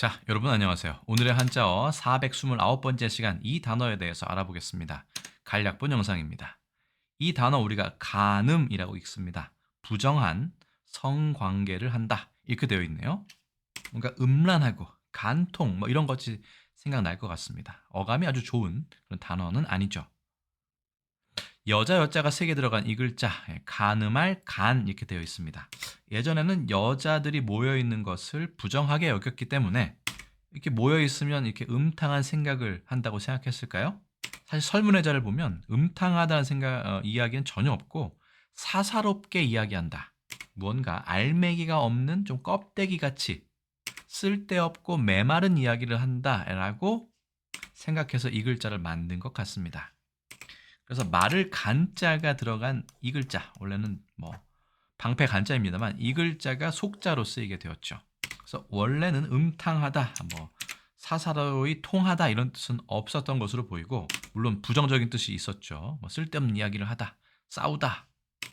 자, 여러분 안녕하세요. 오늘의 한자어 429번째 시간 이 단어에 대해서 알아보겠습니다. 간략본 영상입니다. 이 단어 우리가 간음이라고 읽습니다. 부정한 성관계를 한다. 이렇게 되어 있네요. 뭔가 음란하고 간통 뭐 이런 것이 생각날 것 같습니다. 어감이 아주 좋은 그런 단어는 아니죠. 여자 여자가 세 개 들어간 이 글자 예, 간음할 간 이렇게 되어 있습니다. 예전에는 여자들이 모여 있는 것을 부정하게 여겼기 때문에 이렇게 모여 있으면 이렇게 음탕한 생각을 한다고 생각했을까요? 사실 설문회자를 보면 음탕하다는 생각 어, 이야기는 전혀 없고 사사롭게 이야기한다. 무언가 알맹이가 없는 좀 껍데기 같이 쓸데없고 메마른 이야기를 한다라고 생각해서 이 글자를 만든 것 같습니다. 그래서 말을 간자가 들어간 이 글자 원래는 뭐 방패 간자입니다만 이 글자가 속자로 쓰이게 되었죠. 그래서 원래는 음탕하다, 뭐 사사로이 통하다 이런 뜻은 없었던 것으로 보이고 물론 부정적인 뜻이 있었죠. 뭐 쓸데없는 이야기를 하다, 싸우다.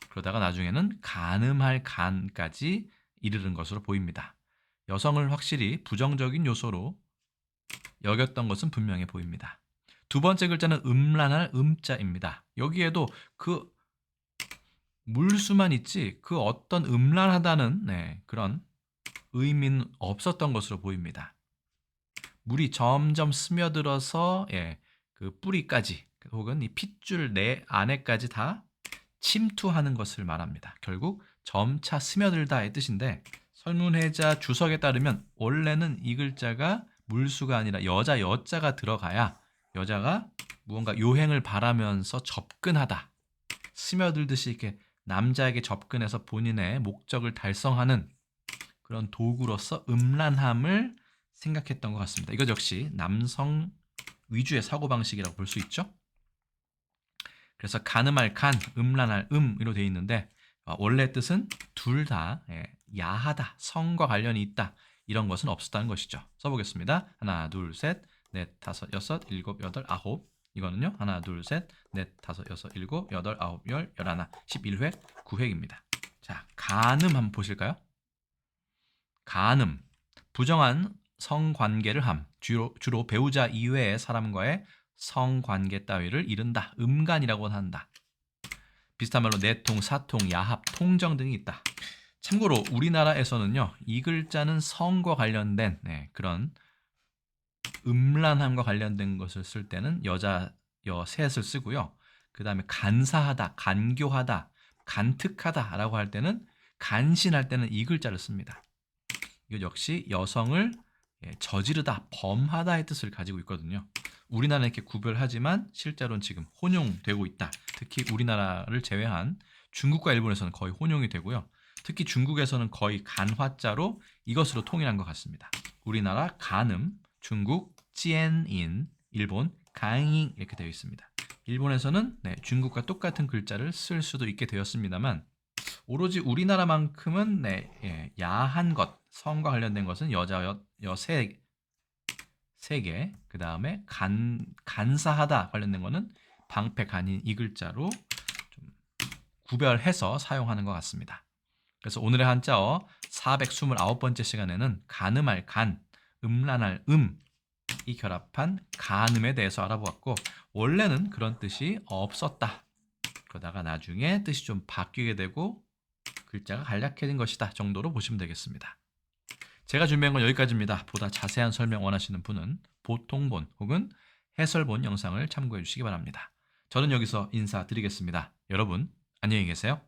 그러다가 나중에는 간음할 간까지 이르는 것으로 보입니다. 여성을 확실히 부정적인 요소로 여겼던 것은 분명해 보입니다. 두 번째 글자는 음란할 음자입니다. 여기에도 그 물수만 있지 그 어떤 음란하다는 네, 그런 의미는 없었던 것으로 보입니다. 물이 점점 스며들어서 예, 그 뿌리까지 혹은 이 핏줄 내 안에까지 다 침투하는 것을 말합니다. 결국 점차 스며들다의 뜻인데 설문회자 주석에 따르면 원래는 이 글자가 물수가 아니라 여자 여자가 들어가야 여자가 무언가 요행을 바라면서 접근하다. 스며들듯이 이렇게 남자에게 접근해서 본인의 목적을 달성하는 그런 도구로서 음란함을 생각했던 것 같습니다. 이것 역시 남성 위주의 사고방식이라고 볼 수 있죠. 그래서 간음할 간, 음란할 음으로 되어 있는데 어, 원래 뜻은 둘 다 야하다, 성과 관련이 있다 이런 것은 없었다는 것이죠. 써보겠습니다. 하나, 둘, 셋, 넷, 다섯, 여섯, 일곱, 여덟, 아홉. 이거는요. 하나, 둘, 셋, 넷, 다섯, 여섯, 일곱, 여덟, 아홉, 열, 열하나, 11회, 9획입니다. 자, 간음 한번 보실까요? 간음. 부정한 성관계를 함. 주로, 주로 배우자 이외의 사람과의 성관계 따위를 이른다. 음간이라고 한다. 비슷한 말로 내통, 사통, 야합, 통정 등이 있다. 참고로 우리나라에서는요. 이 글자는 성과 관련된 네, 그런 음란함과 관련된 것을 쓸 때는 여자 여 셋을 쓰고요. 그 다음에 간사하다, 간교하다, 간특하다라고 할 때는 간신할 때는 이 글자를 씁니다. 이것 역시 여성을 예, 저지르다, 범하다의 뜻을 가지고 있거든요. 우리나라는 이렇게 구별하지만 실제로는 지금 혼용되고 있다. 특히 우리나라를 제외한 중국과 일본에서는 거의 혼용이 되고요. 특히 중국에서는 거의 간화자로 이것으로 통일한 것 같습니다. 우리나라 간음, 중국 찌엔인, 일본 강잉 이렇게 되어 있습니다. 일본에서는 네, 중국과 똑같은 글자를 쓸 수도 있게 되었습니다만 오로지 우리나라만큼은 네, 예, 야한 것, 성과 관련된 것은 여자 여, 여세 세 개, 그 다음에 간 간사하다 관련된 것은 방패 간인 이 글자로 좀 구별해서 사용하는 것 같습니다. 그래서 오늘의 한자어 429번째 시간에는 간음할 간, 음란할 음, 이 결합한 간음에 대해서 알아보았고 원래는 그런 뜻이 없었다. 그러다가 나중에 뜻이 좀 바뀌게 되고 글자가 간략해진 것이다 정도로 보시면 되겠습니다. 제가 준비한 건 여기까지입니다. 보다 자세한 설명 원하시는 분은 보통본 혹은 해설본 영상을 참고해 주시기 바랍니다. 저는 여기서 인사드리겠습니다. 여러분 안녕히 계세요.